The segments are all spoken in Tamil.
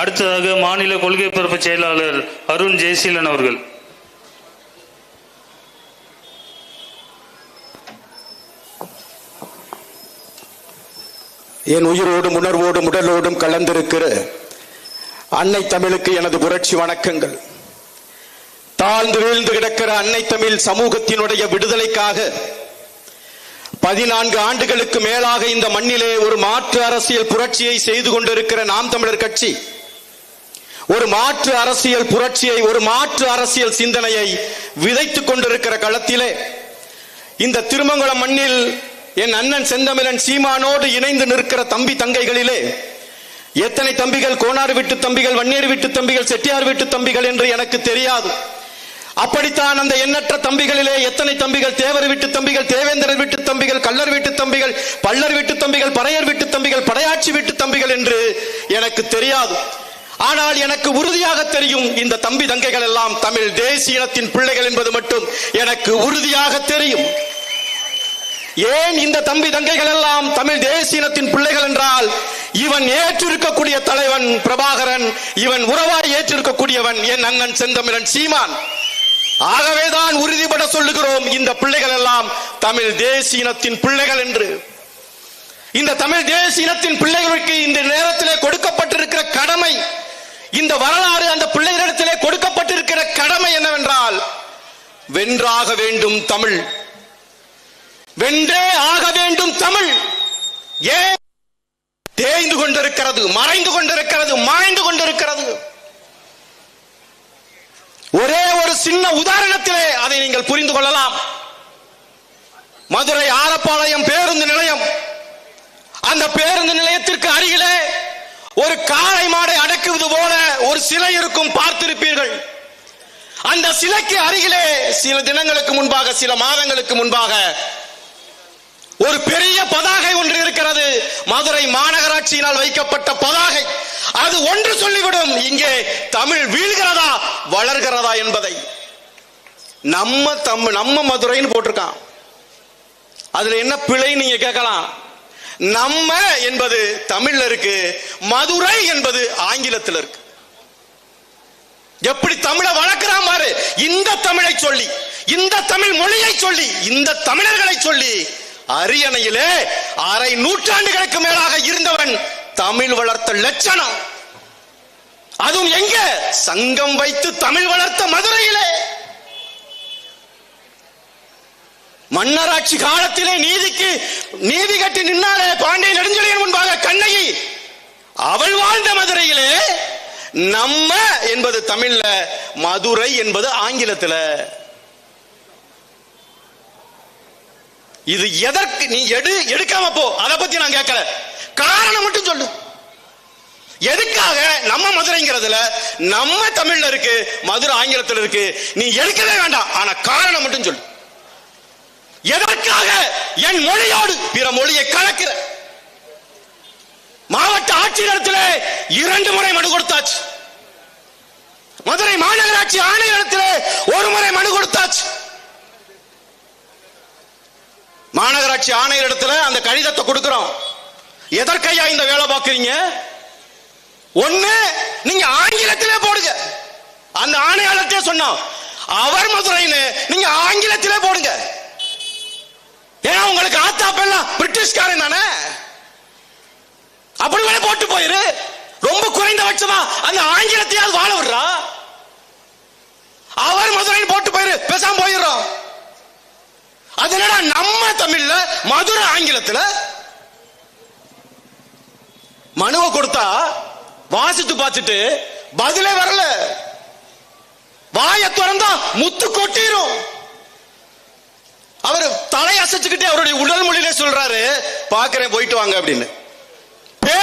அடுத்ததாக மாநில கொள்கை பரப்பு செயலாளர் அருண் ஜெயசீலன் அவர்கள். என் உயிரோடும் உணர்வோடும் உடலோடும் கலந்திருக்கிற அன்னை தமிழுக்கு எனது புரட்சி வணக்கங்கள். தாழ்ந்து வீழ்ந்து கிடக்கிற அன்னை தமிழ் சமூகத்தினுடைய விடுதலைக்காக பதினான்கு ஆண்டுகளுக்கு மேலாக இந்த மண்ணிலே ஒரு மாற்று அரசியல் புரட்சியை செய்து கொண்டிருக்கிற நாம் தமிழர் கட்சி ஒரு மாற்று அரசியல் புரட்சியை ஒரு மாற்று அரசியல் சிந்தனையை விதைத்துக் கொண்டிருக்கிற களத்திலே இந்த திருமங்கலம் மண்ணில் என் அண்ணன் செந்தமிழன் சீமானோடு இணைந்து நிற்கிற தம்பி தங்கைகளிலே எத்தனை தம்பிகள் கோனார் வீட்டு தம்பிகள் வன்னியர் வீட்டு தம்பிகள் செட்டியார் வீட்டு தம்பிகள் என்று எனக்கு தெரியாது. அப்படித்தான் அந்த எண்ணற்ற தம்பிகளிலே எத்தனை தம்பிகள் தேவர் வீட்டு தம்பிகள் தேவேந்திரர் வீட்டு தம்பிகள் கல்லர் வீட்டு தம்பிகள் பல்லர் வீட்டு தம்பிகள் பறையர் வீட்டு தம்பிகள் படையாட்சி வீட்டு தம்பிகள் என்று எனக்கு தெரியாது. ஆனால் எனக்கு உறுதியாக தெரியும் இந்த தம்பி தங்கைகள் எல்லாம் தமிழ் தேசிய இனத்தின் பிள்ளைகள் என்பது மட்டும் எனக்கு உறுதியாக தெரியும். ஏன் இந்த தம்பி தங்கைகள் எல்லாம் தமிழ் தேசிய இனத்தின் பிள்ளைகள் என்றால் இவன் ஏற்றிருக்கக்கூடிய தலைவன் பிரபாகரன் இவன் உறவாய் ஏற்றிருக்கக்கூடியவன் என் அண்ணன் செந்தமிழன் சீமான். ஆகவேதான் உறுதிபட சொல்லுகிறோம் இந்த பிள்ளைகள் எல்லாம் தமிழ் தேசியத்தின் பிள்ளைகள் என்று. இந்த தமிழ் தேசிய இனத்தின் பிள்ளைகளுக்கு இந்த நேரத்திலே கொடுக்கப்பட்டிருக்கிற கடமை இந்த வரலாறு அந்த பிள்ளைகளிடத்திலே கொடுக்கப்பட்டிருக்கிற கடமை என்னவென்றால் வென்றாக வேண்டும் தமிழ். வென்றே ஆக வேண்டும் தமிழ். ஏன்? தேய்ந்து கொண்டிருக்கிறது மறைந்து கொண்டிருக்கிறது மறைந்து கொண்டிருக்கிறது. ஒரே ஒரு சின்ன உதாரணத்திலே அதை நீங்கள் புரிந்து கொள்ளலாம். மதுரை ஆரப்பாளையம் பேருந்து நிலையம். அந்த பேருந்து நிலையத்திற்கு அருகிலே ஒரு காளை மாடை அடக்க சிலை இருக்கும் பார்த்திருப்பீர்கள். அந்த சிலைக்கு அருகிலே சில தினங்களுக்கு முன்பாக சில மாதங்களுக்கு முன்பாக ஒரு பெரிய பதாகை ஒன்று இருக்கிறது. மதுரை மாநகராட்சியினால் வைக்கப்பட்ட பதாகை. அது ஒன்று சொல்லிவிடும். இங்கே தமிழ் வீழ்கிறதா வளர்கிறதா என்பதை. நம்ம தமிழ் நம்ம மதுரைன்னு போட்டிருக்கான். அதுல என்ன பிழை நீங்க கேட்கலாம்? நம்ம என்பது தமிழ்ல இருக்கு மதுரை என்பது ஆங்கிலத்தில் இருக்கு. எப்படி தமிழை வளர்க்கிறான் பாரு. இந்த தமிழை சொல்லி இந்த தமிழ் மொழியை சொல்லி இந்த தமிழர்களை சொல்லி அரியணையிலே அரை நூற்றாண்டுகளுக்கு மேலாக இருந்தவன் தமிழ் வளர்த்த லட்சணம். அதுவும் எங்க? சங்கம் வைத்து தமிழ் வளர்த்த மதுரையிலே. மன்னராட்சி காலத்திலே நீதிக்கு நீதி கட்டி நின்னாலே பாண்டிய நெடுஞ்செழியன் முன்பாக கண்ணகி அவள் வாழ்ந்த மதுரையிலே நம்ம என்பது தமிழ்ல மதுரை என்பது ஆங்கிலத்துல. இது எதற்கு நீ எடு எடுக்காம போ. அதை பத்தி நான் கேட்கல. காரணம் மட்டும் சொல்லு. எதுக்காக நம்ம மதுரைங்கிறதுல நம்ம தமிழ்ல இருக்கு மதுரை ஆங்கிலத்தில் இருக்கு நீ எடுக்கவே வேண்டாம். ஆனா காரணம் மட்டும் சொல்லு. எதற்காக என் மொழியோடு பிற மொழியை கலக்கிற? மாவட்ட ஆட்சியரத்தில் இரண்டு முறை மனு கொடுத்தாச்சு. மதுரை மாநகராட்சி ஆணையத்திலே ஒரு முறை மனு கொடுத்தாச்சு. மாநகராட்சி ஆணையரிடத்துல அந்த கடிதத்தை கொடுக்கிறோம். எதற்கையா இந்த வேலை பார்க்கறீங்க? ஒண்ணு நீங்க ஆங்கிலத்திலே போடுங்க. அந்த ஆணையாளர்கிட்டே சொன்னோம். அவர் மதுரைன்னு நீங்க ஆங்கிலத்திலே போடுங்க. ஏன்னா உங்களுக்கு ஆத்தாப்பெல்லாம் பிரிட்டிஷ்காரன் தானே? அப்படி வேணா போட்டு போயிரு. ரொம்ப குறைந்தபட்சமா அந்த ஆங்கிலத்தையாவது வாழ விடுறா? அவர் மதுரை போட்டு போயிரு பேசாம போயிடுறோம். அது என்னடா நம்ம தமிழ்ல மதுரை ஆங்கிலத்துல மனுவை கொடுத்தா வாசித்து பார்த்துட்டு பதிலே வரல. வாய திறந்தா முத்து கொட்டிரும். அவர் தலை அசைச்சுக்கிட்டே அவருடைய உடல் மொழியிலே சொல்றாரு பாக்குறேன் போயிட்டு வாங்க அப்படின்னு.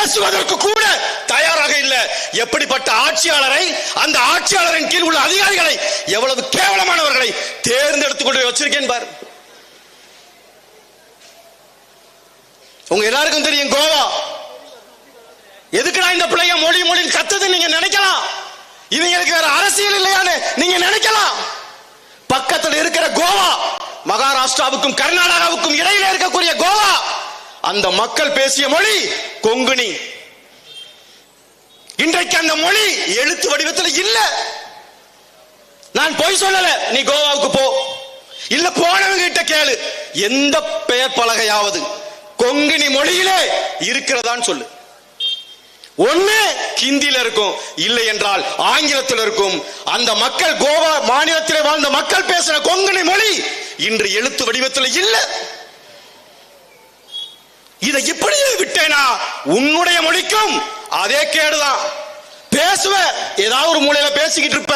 பேசுவதற்கு கூட தயாராக இல்லை. எப்படிப்பட்ட ஆட்சியாளரை அந்த ஆட்சியாளரின் கீழ் உள்ள அதிகாரிகளை எவ்வளவு கேவலமானவர்களை தேர்ந்தெடுத்து கொண்டு வச்சிருக்கேன் பார். உங்க எல்லாருக்கும் தெரியும் கோவா. எதுக்குடா இந்த பிள்ளைய மொழி மொழி கத்துது நீங்க நினைக்கலாம்? இவங்களுக்கு வேற அரசியல் இல்லையான்னு நீங்க நினைக்கலாம். பக்கத்தில் இருக்கிற கோவா மகாராஷ்டிராவுக்கும் கர்நாடகாவுக்கும் இடையில இருக்கக்கூடிய கோவா அந்த மக்கள் பேசிய மொழி கொங்குனி. இன்றைக்கு அந்த மொழி எழுத்து வடிவத்தில் இல்ல. நான் பொய் சொல்லல. நீ கோவாவுக்கு போ. இல்ல போனவங்க கிட்ட கேளு. எந்த பெயர் பலகையாவது கொங்கினி மொழியிலே இருக்கிறதான்னு சொல்லு. ஒண்ணு ஹிந்தியில இருக்கும். இல்லை என்றால் ஆங்கிலத்தில் இருக்கும். அந்த மக்கள் கோவா மாநிலத்திலே வாழ்ந்த மக்கள் பேசுற கொங்கணி மொழி இன்று எழுத்து வடிவத்தில் இல்ல. இதை இப்படியே விட்டேனா? உன்னுடைய மொழிக்கும் அதே கேடுதான். பேசுவ ஏதாவது ஒரு மூலையில பேசிக்கிட்டு இருப்ப.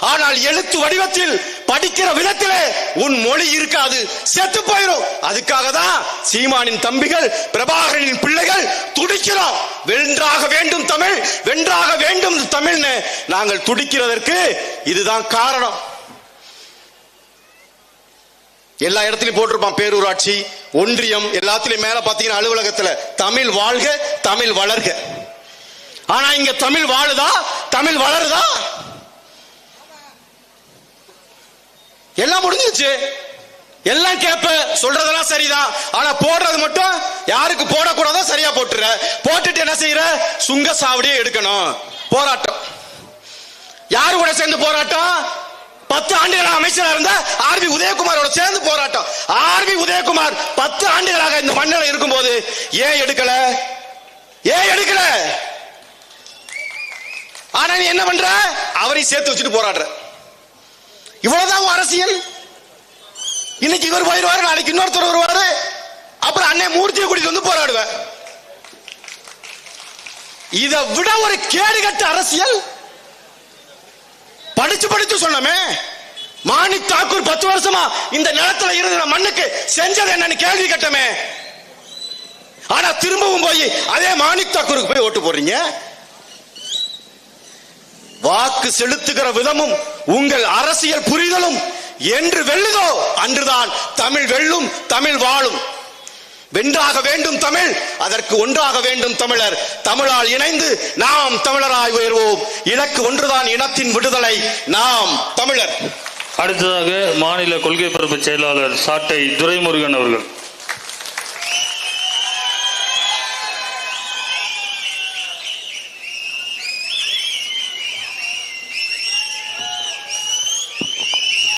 ஆனால் எழுத்து வடிவத்தில் படிக்கிற விதத்திலே உன் மொழி இருக்காது. செத்து போயிரும். அதுக்காக தான் சீமானின் தம்பிகள் பிரபாகரனின் பிள்ளைகள் துடிக்கிறோம். வென்றாக வேண்டும் தமிழ் வென்றாக வேண்டும் தமிழ்னு நாங்கள் துடிக்கிறதற்கு இதுதான் காரணம். எல்லா இடத்துலயும் போட்டிருப்பான் பேரூராட்சி. ஒன்றியம் எல்லாத்துலயும் மேல பாத்தீங்கன்னா அலுவலகத்துல தமிழ் வாழ்க தமிழ் வளர்க. ஆனா இங்க தமிழ் வாழுதா? தமிழ் வளருதா? எல்லாம் முடிஞ்சிருச்சு. எல்லாம் கேப்ப. சொல்றதெல்லாம் சரிதான். ஆனா போடுறது மட்டும் யாருக்கு போடக்கூடாதோ சரியா போட்டுற. போட்டுட்டு என்ன செய்யற சுங்க சாவடியே எடுக்கணும். போராட்டம். யாரு கூட சேர்ந்து போராட்டம்? பத்து ஆண்டுகள் அமைச்சரா இருந்த ஆர்வி உதயகுமாரோட சேர்ந்து போராட்டம். ஆர்வி உதயகுமார் பத்து ஆண்டுகளாக இந்த மண்ணில் இருக்கும்போது ஏன் எடுக்கல? ஏன் எடுக்கல? ஆனா நீ என்ன பண்ற? அவரையும் சேர்த்து வச்சுட்டு போராடுற. இவ்வளவுதான் அரசியல்? இன்னைக்கு இவர் போயிடுவாரு நாளைக்கு இன்னொருத்தர் வருவாரு. அப்புறம் அண்ணன் மூர்த்தியை கூட்டிட்டு வந்து போராடுவேன் இதை விட ஒரு கேடுகட்ட அரசியல்? படிச்சு படிச்சு சொன்னமே. மாணிக் தாக்கூர் பத்து வருஷமா இந்த நிலத்துல இருந்த மண்ணுக்கு செஞ்சது என்னன்னு கேள்வி கட்டமே. ஆனா திரும்பவும் போய் அதே மாணிக் தாக்கூருக்கு போய் ஓட்டு போடுறீங்க? வாக்கு செலுத்துகிற விதமும் உங்கள் அரசியல் புரிதலும் என்று வெல்லுதோ அன்றுதான் தமிழ் வெல்லும் தமிழ் வாழும். வென்றாக வேண்டும் தமிழ் அதற்கு ஒன்றாக வேண்டும் தமிழர். தமிழால் இணைந்து நாம் தமிழராய் உயர்வோம். இலக்கு ஒன்றுதான் இனத்தின் விடுதலை நாம் தமிழர். அடுத்ததாக மாநில கொள்கை பரப்பு செயலாளர் சாட்டை துரைமுருகன் அவர்கள்.